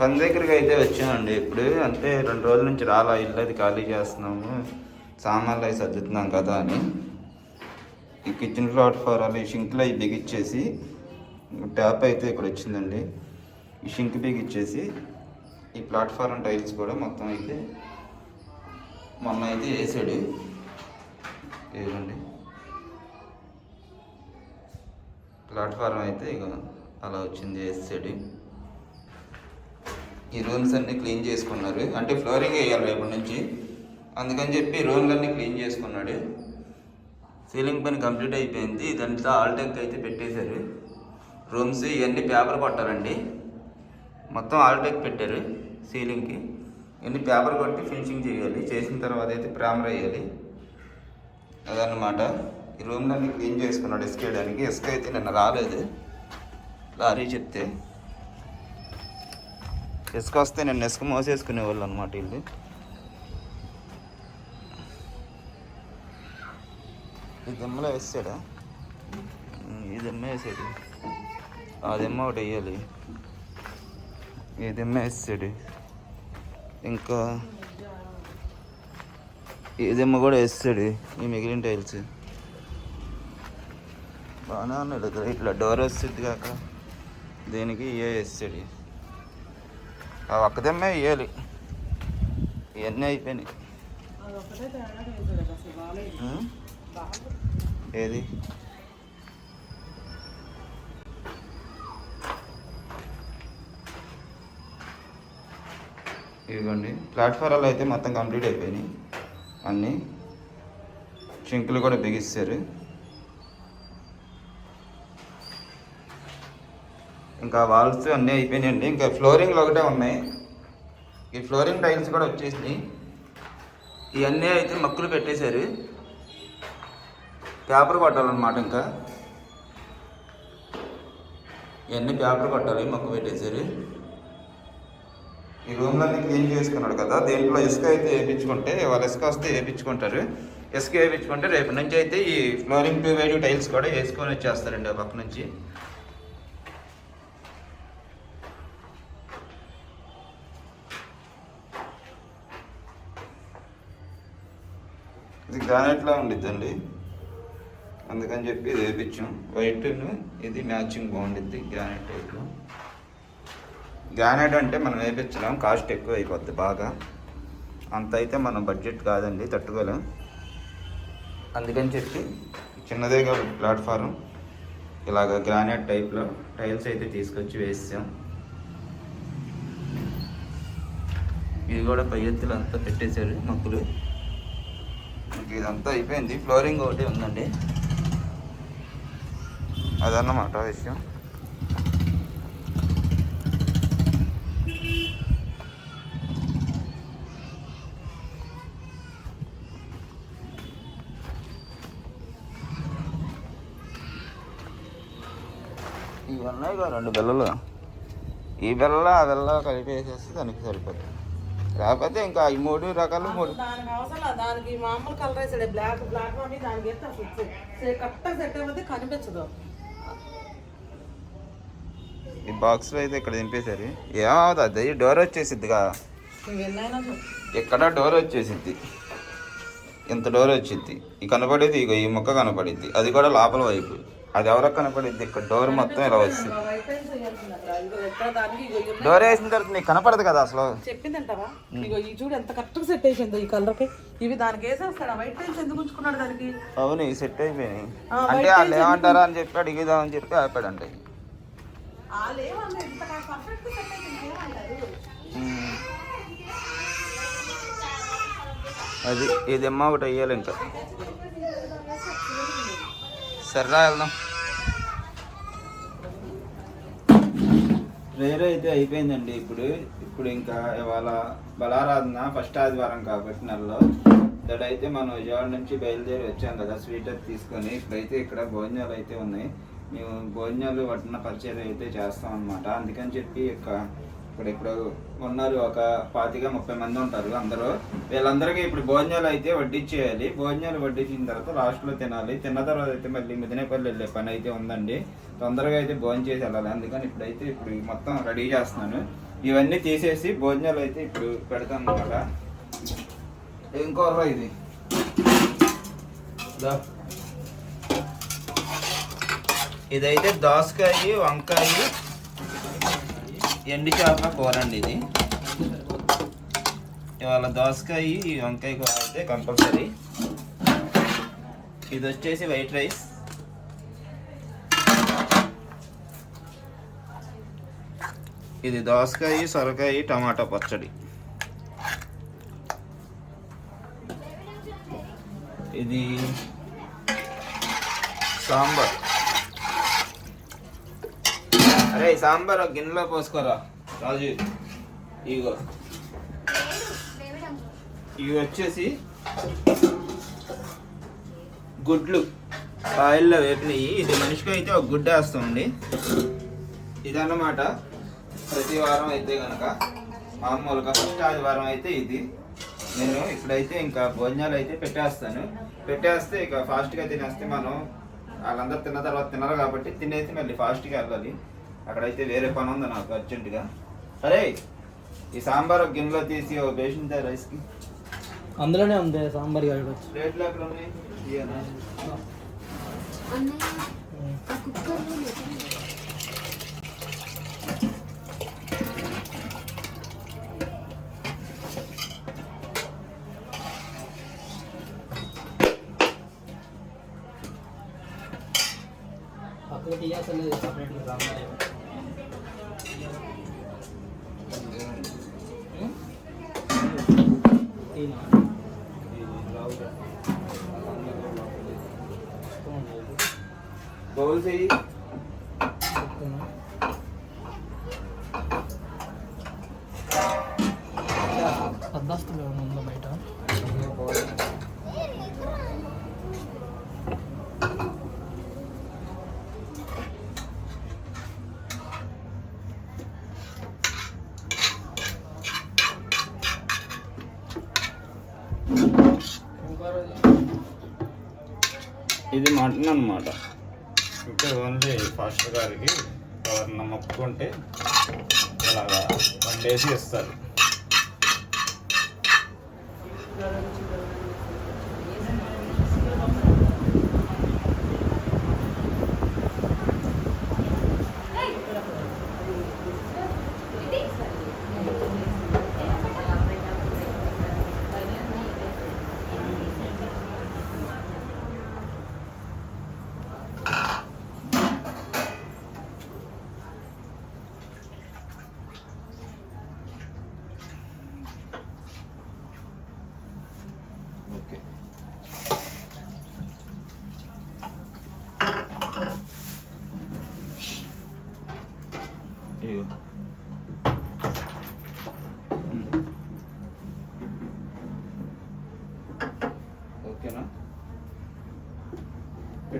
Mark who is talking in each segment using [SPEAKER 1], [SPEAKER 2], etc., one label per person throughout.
[SPEAKER 1] పని దగ్గరికి అయితే వచ్చామండి. ఇప్పుడు అంటే రెండు రోజుల నుంచి రాలా ఇల్లు అది ఖాళీ చేస్తున్నాము. సామాన్లు అవి సర్దుతున్నాం కదా అని. ఈ కిచెన్ ప్లాట్ఫారాలు ఈ షింక్లు అవి బిగిచ్చేసి ట్యాప్ అయితే ఇక్కడ వచ్చిందండి. ఈ షింక్ బిగిచ్చేసి ఈ ప్లాట్ఫారం టైల్స్ కూడా మొత్తం అయితే మొన్న అయితే వేసాడు. ఏదండి? ప్లాట్ఫారం అయితే ఇక అలా వచ్చింది వేసాడు. ఈ రూమ్స్ అన్నీ క్లీన్ చేసుకున్నారు. అంటే ఫ్లోరింగ్ వేయాలి రేపటి నుంచి. అందుకని చెప్పి రూమ్లన్నీ క్లీన్ చేసుకున్నాడు. సీలింగ్ పని కంప్లీట్ అయిపోయింది. ఇదంతా ఆల్టెక్ అయితే పెట్టేశారు. రూమ్స్ ఇవన్నీ పేపర్ కొట్టాలండి. మొత్తం ఆల్టెక్ పెట్టారు సీలింగ్కి. ఇవన్నీ పేపర్ కొట్టి ఫినిషింగ్ చేయాలి. చేసిన తర్వాత అయితే ప్రామర్ వేయాలి. అదన్నమాట. ఈ రూమ్లన్నీ క్లీన్ చేసుకున్నాడు. ఇసుక వేయడానికి ఇసుక అయితే నిన్న రాలేదు. లారీ చెప్తే. ఇసుక వస్తే నేను ఇసుక మోసేసుకునేవాళ్ళు అనమాట వీళ్ళు. ఈ దిమ్మలో వేసాడా ఈ దిమ్మ వేసాడు. ఆ దిమ్మ ఒకటి వేయాలి. ఈ దిమ్మ వేసాడు ఇంకా ఈ దిమ్మ కూడా వేస్తాడు ఈ మిగిలిన టైల్స్. బాగానే ఉన్నాడు ఇట్లా డోర్ వస్తుంది కాక. దేనికి ఏ వేస్తాడు? ఆ ఒక్కదమ్మే వేయాలి. ఇవన్నీ అయిపోయినాయి. ఏది? ఇదిగోండి. ప్లాట్ఫారాలు అయితే మొత్తం కంప్లీట్ అయిపోయినాయి. అన్నీ. షింకులు కూడా బిగిస్తారు. ఇంకా వాల్స్ అన్నీ అయిపోయినాయండి. ఇంకా ఫ్లోరింగ్లు ఒకటే ఉన్నాయి. ఈ ఫ్లోరింగ్ టైల్స్ కూడా వచ్చేసినాయి. ఇవన్నీ అయితే మక్కులు పెట్టేశారు. పేపర్ కొట్టాలన్నమాట ఇంకా. ఇవన్నీ పేపర్ కొట్టాలి మొక్క పెట్టేశారు. ఈ రూమ్లన్నీ క్లీన్ చేసుకున్నాడు కదా. దీంట్లో ఇసుక అయితే వేయించుకుంటే వాళ్ళ ఇసుక వస్తే వేయించుకుంటారు. ఇసుక వేయించుకుంటే రేపు నుంచి అయితే ఈ ఫ్లోరింగ్ టూ వేడి టైల్స్ కూడా వేసుకొని వచ్చేస్తారండి ఆ పక్క నుంచి. ఇది గ్రానైట్లో ఉండిద్దండి. అందుకని చెప్పి ఇది వేయించాం వైట్ ఇది మ్యాచింగ్ బాగుండిద్ది గ్రానైట్ టైప్లో గ్రానైట్ అంటే మనం వేయించలేం కాస్ట్ ఎక్కువ అయిపోద్ది బాగా. అంత అయితే మన బడ్జెట్ కాదండి తట్టుకోలేం. అందుకని చెప్పి చిన్నదే కాబట్టి ప్లాట్ఫారం ఇలాగ గ్రానైట్ టైప్లో టైల్స్ అయితే తీసుకొచ్చి వేసాం. ఇది కూడా పై ఎత్తులు అంతా పెట్టేశారు మక్కులు ఇంక ఇదంతా అయిపోయింది. ఫ్లోరింగ్ ఒకటి ఉందండి. అదన్నమాట విషయం. ఇవి ఉన్నాయి కదా రెండు బిల్లలు. ఈ బిల్ల ఆ బిల్ల కలిపి వేసేస్తే దానికి సరిపోతుంది లేకపోతే ఇంకా ఈ మూడు రకాలు మూడు.
[SPEAKER 2] దానికి అవసరం లేదు. దానికి మామూలు కలర్ వేసాడు బ్లాక్ బ్లాక్ మమ్మీ దానికి సెట్ కరెక్ట్గా సెట్ అయిపోతే కనిపించదు.
[SPEAKER 1] ఈ బాక్స్లో అయితే ఇక్కడ దింపేశారు. ఏమవుతుంది అది డోర్ వచ్చేసిద్దిగా. ఇక్కడ డోర్ వచ్చేసిద్ది? ఇంత డోర్ వచ్చింది ఈ కనపడేది ఇగో ఈ ముక్క కనపడిద్ది. అది కూడా లోపల వైపు. అది ఎవరికి కనపడిద్ది? ఇక్కడ డోర్ మొత్తం ఇలా వస్తుంది
[SPEAKER 2] ఇంకా వైట్ పెయింట్స్ వేయాల్సింది అక్కడ. ఇగో ఎక్కడ దానికి.
[SPEAKER 1] డోర్ వేసిన తర్వాత నీకు కనపడదు కదా అసలు.
[SPEAKER 2] ఇగో ఈ చూడు ఎంత సెట్ ఈ కలర్కి. ఇవి దానికి వేసేస్తాడు? వైట్ పెయింట్స్ ఎందుకు ఉంచుకున్నాడు దానికి?
[SPEAKER 1] అవును ఈ సెట్ అయిపోయినాయి. అంటే వాళ్ళు ఏమంటారా అని చెప్పి చెప్పి
[SPEAKER 2] పర్ఫెక్ట్ సెట్ అయిపోయింది. ఏమంటారు?
[SPEAKER 1] ఉమ్. అది ఇది అమ్మ ఒకటి అయ్యాలి ఇంకా. సర్రా వెళ్దాం. ప్రేయర్ అయితే అయిపోయిందండి ఇప్పుడు. ఇప్పుడు ఇంకా ఇవాళ బలారాధన ఫస్ట్ ఆదివారం కాబట్టి నెలలో. ఇక్కడైతే మనం విజయవాడ నుంచి బయలుదేరి వచ్చాం కదా స్వీట్ తీసుకొని. ఇప్పుడైతే ఇక్కడ భోజనాలు అయితే ఉన్నాయి. మేము భోజనాలు వడ్డన పరిచయం అయితే చేస్తాం అనమాట అందుకని చెప్పి ఇక ఇక్కడ ఇప్పుడు ఉన్నారు. ఒక పాతిక ముప్పై మంది ఉంటారు అందరూ. వీళ్ళందరికీ ఇప్పుడు భోజనాలు అయితే వడ్డించేయాలి భోజనాలు వడ్డించిన తర్వాత లాస్ట్లో తినాలి. తిన్న తర్వాత అయితే మళ్ళీ మిదినేపల్లి వెళ్ళే పని అయితే ఉందండి. తొందరగా అయితే భోజనం చేసి వెళ్ళాలి. అందుకని ఇప్పుడైతే ఇప్పుడు మొత్తం రెడీ చేస్తున్నాను. ఇవన్నీ తీసేసి భోజనాలు అయితే ఇప్పుడు పెడతాం అనమాట ఏం కూర ఇది. ఇదైతే దోసకాయ వంకాయ ఎండు చేపల కూర అండి ఇది. ఇవాళ దోసకాయ వంకాయ కూర అయితే కంపల్సరీ. ఇది వచ్చేసి వైట్ రైస్. ఇది దోసకాయ సొరకాయ టమాటా పచ్చడి. ఇది సాంబార్. అరే సాంబార్ గిన్నెలో పోసుకోరా? రాజు ఇగో. ఇవి వచ్చేసి గుడ్లు. ఆయిల్లో వేపినవి ఇది మనిషికి అయితే ఒక గుడ్డ వేస్తుంది. ఇదన్నమాట. ప్రతి వారం అయితే కనుక మామూలుగా ఫస్ట్ ఆదివారం అయితే ఇది. నేను ఇప్పుడైతే ఇంకా భోజనాలు అయితే పెట్టేస్తాను. పెట్టేస్తే ఇక ఫాస్ట్గా తినేస్తే మనం వాళ్ళందరూ తిన్న తర్వాత తినరు కాబట్టి తినేసి మళ్ళీ ఫాస్ట్గా వెళ్ళాలి. అక్కడైతే వేరే పని ఉంది నాకు అర్జెంటుగా. సరే ఈ సాంబార్ ఒక గిన్నెలో తీసి ఒక బేషన్ రైస్కి
[SPEAKER 3] అందులోనే ఉంది సాంబార్ గారి
[SPEAKER 1] ప్లేట్లు ఎక్కడ ఉన్నాయి? ఇయ్యనా?
[SPEAKER 3] बबल से ही।
[SPEAKER 1] ఇది మటన్ అనమాట ఇంకా ఓన్లీ ఫాస్టర్ గారికి ఎవరన్నా మొక్కుకుంటే ఇలాగా వండేసి ఇస్తారు.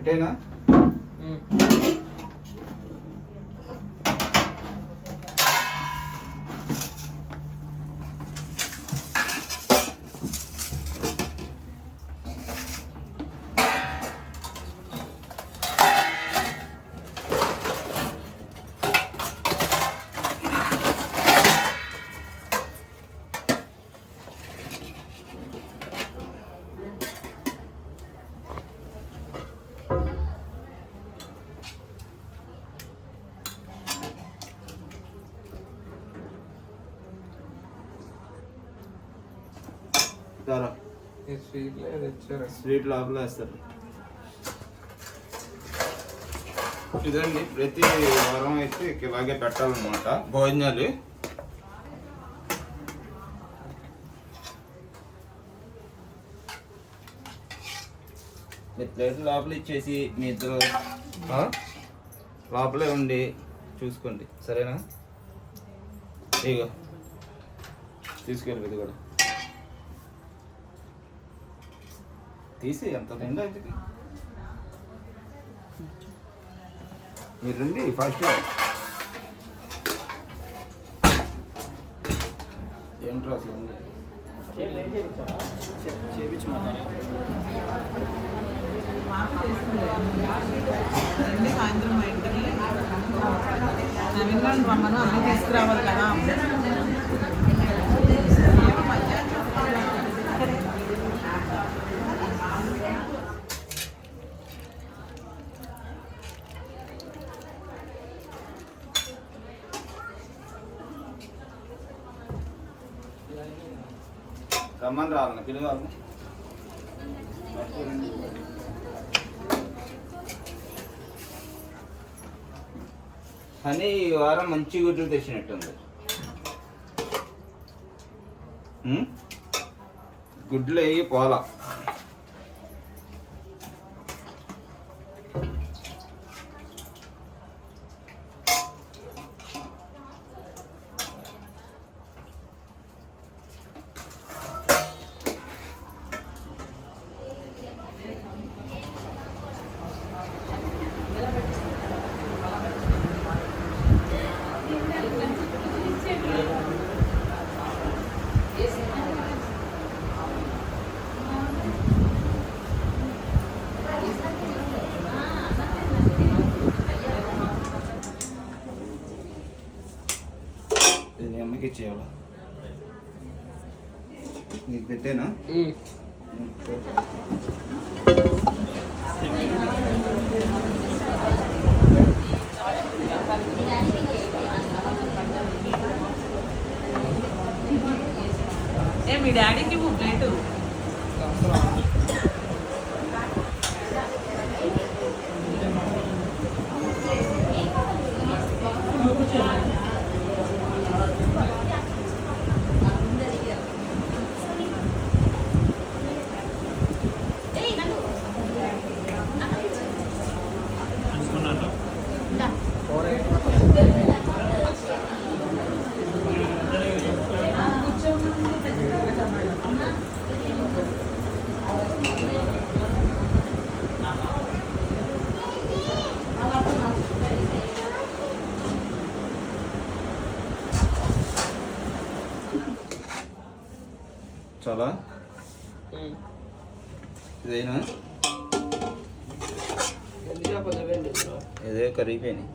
[SPEAKER 1] పెట్టేనా దారా స్వీట్ లోపల వేస్తారు. ఇదండి ప్రతి వారం అయితే ఇలాగే పెట్టాలన్నమాట. భోజనాలు. ప్లేట్ లోపల ఇచ్చేసి మీ ఇద్దరు ఆ? లోపలే ఉండి చూసుకోండి. సరేనా? ఇగో తీసుకెళ్ళి ఇది కూడా. తీసి ఎంత నిండా ఇంటికి మీరు రండి ఫస్ట్ ఏంట్రా అసలు? ఉంది?
[SPEAKER 2] రండి సాయంత్రం మా ఇంటికి నవీన్ గారిని రమ్మను అన్నీ తీసుకురావాలి కదా
[SPEAKER 1] రమ్మని రావాలి పిల్లలు కానీ ఈ వారం మంచి గుడ్లు తెచ్చినట్టుంది. గుడ్లు వేయి పోలా. ఇచ్చేయాలా నీకు పెట్టేనా?
[SPEAKER 2] ఏ మీ డాడీకి ఇవ్వు ప్లేటు.
[SPEAKER 1] చాలా ఇదేనా? ఇదే కరిగిపోయినాయి.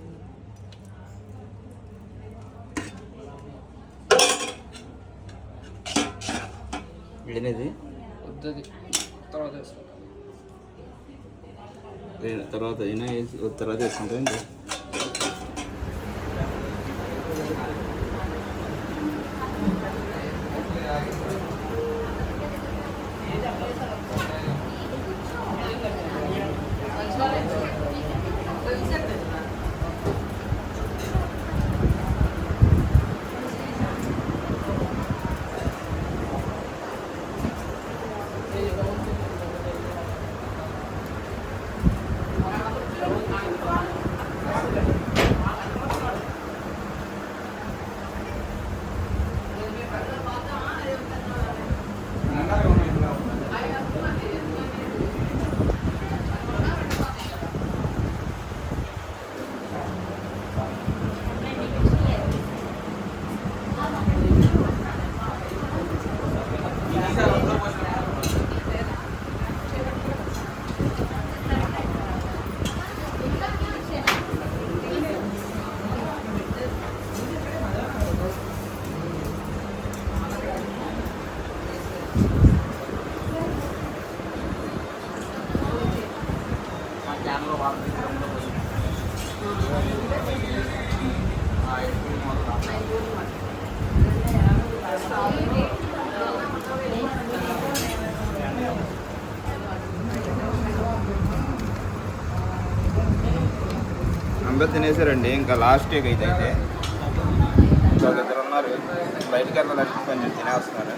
[SPEAKER 3] వద్దది. తర్వాత
[SPEAKER 1] అయినా తర్వాత వేసుకుంటారండి తినేసారండి ఇంకా లాస్ట్ వీక్ అయితే అయితే. ఇద్దరు ఉన్నారు. బయటికి వెళ్ళాలని కొంచెం తినేస్తున్నారు.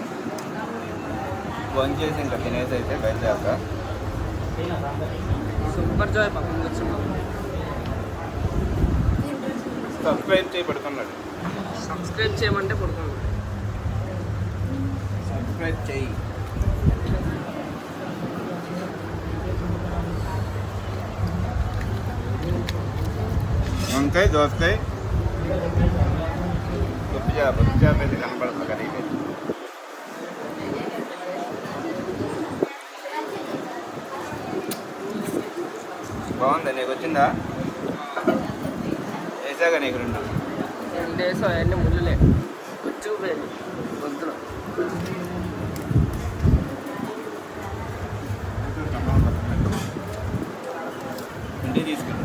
[SPEAKER 1] ఫోన్ చేసి ఇంకా తినేసి అయితే బయలుదేరతా.
[SPEAKER 3] సూపర్ జాయ్
[SPEAKER 1] సబ్స్క్రైబ్ చేయి పడుకున్నాడు.
[SPEAKER 3] సబ్స్క్రైబ్ చేయమంటే పడుకున్నాం
[SPEAKER 1] సబ్స్క్రైబ్ చేయి. వంకాయ దోసకాయ పప్పు చేప పప్పు చేప అయితే కనపడుతుంది బాగుంది నీకు వచ్చిందా వేసాగా నీకు రెండు
[SPEAKER 3] రెండు డేస్ అవన్నీ ముళ్ళులే వచ్చి పొద్దున
[SPEAKER 1] ఇంటికి తీసుకెళ్ళి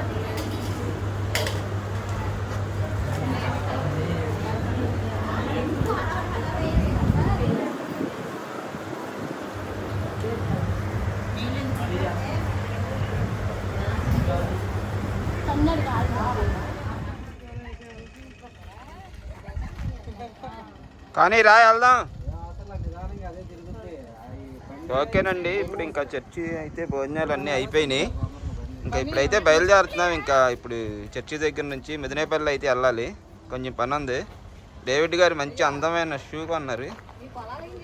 [SPEAKER 1] కానీ రా వెళ్దాం. ఓకేనండి ఇప్పుడు ఇంకా చర్చి అయితే భోజనాలు అన్నీ అయిపోయినాయి. ఇంకా ఇప్పుడైతే బయలుదేరుతున్నాం ఇంకా ఇప్పుడు చర్చి దగ్గర నుంచి మిదినేపల్లి అయితే వెళ్ళాలి. కొంచెం పని ఉంది. డేవిడ్ గారు మంచి అందమైన షూ కొన్నారు.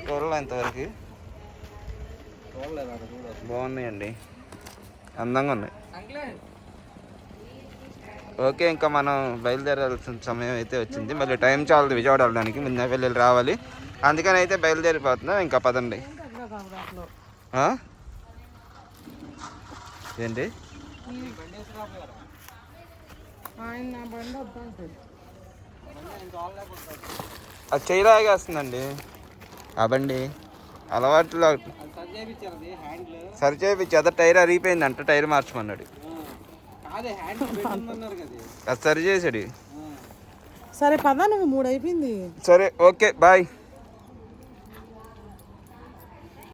[SPEAKER 1] చూడలే ఇంతవరకు బాగున్నాయండి. అందంగా ఉన్నాయి. ఓకే ఇంకా మనం బయలుదేరాల్సిన సమయం అయితే వచ్చింది. మళ్ళీ టైం చాలదు విజయవాడ వెళ్ళడానికి మిదినేపల్లి రావాలి. అందుకని అయితే బయలుదేరిపోతున్నాం. ఇంకా పదండి. ఏంటి? అది చేయలాగేస్తుందండి ఆ బండి. అలవాట్లో సరి చేయించి అదే టైర్ అరిగిపోయింది అంట టైర్ మార్చమన్నాడు. అది సరి చేసాడు.
[SPEAKER 2] సరే పదా నువ్వు మూడు అయిపోయింది
[SPEAKER 1] సరే ఓకే బాయ్.